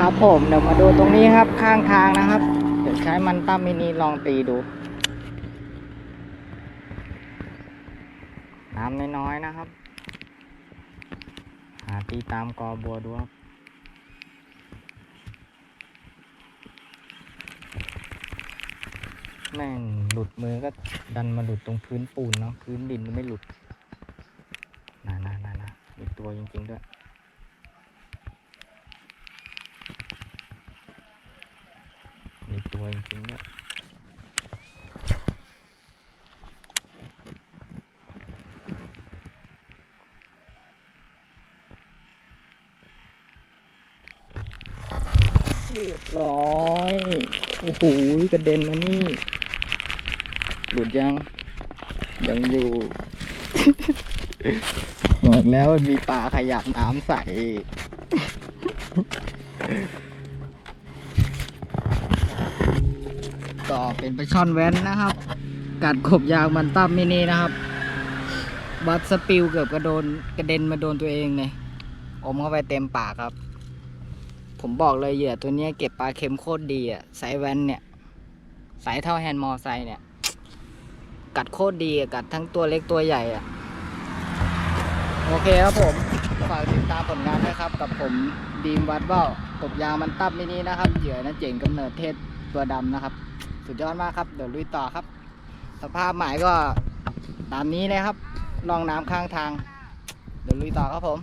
ครับผมเดี๋ยวมาดูตรงนี้ครับข้างทางนะครับ เดี๋ยวใช้มันตั้มมินิลองตีดู น้ำน้อยๆนะครับ หาตีตามกอบัวดูครับแม่งหลุดมือก็ดันมาหลุดตรงพื้นปูนเนาะพื้นดินไม่หลุดน่าน่าน่าน่ามีตัวจริงๆด้วย มีตัวจริงๆด้วยเรียบร้อยโอ้โหกระเด็นมานี่ หลุดยัง ยังอยู่ บอกแล้วมันมีปลาขยับน้ำใส ก็เป็นไปลาช่อนแว้นนะครับ กัดขบยางมันตั้มมินินะครับ บัตสปิลเกือบกระโดนกระเด็นมาโดนตัวเองเลยอมเข้าไปเต็มปากครับ ผมบอกเลยเหยื่อตัวนี้เก็บปลาเค็มโคตรดีอะไซส์แว้นเนี่ยไซส์เท่าแฮนด์มอไซเนี่ย กัดโคตรดีอะกัดทั้งตัวเล็กตัวใหญ่อะโอเคครับผมฝากติดตามผลงานด้วยครับ กับผมดีมวัดเบ้ากบยางมันตั้มมินินะครับเหยื่อนะเจ๋งกำเนิดเทศตัวดำนะครับ สุดยอดมากครับ เดี๋ยวลุยต่อครับ สภาพหมายก็ตามนี้เลยครับ ลองน้ำข้างทาง เดี๋ยวลุยต่อครับผม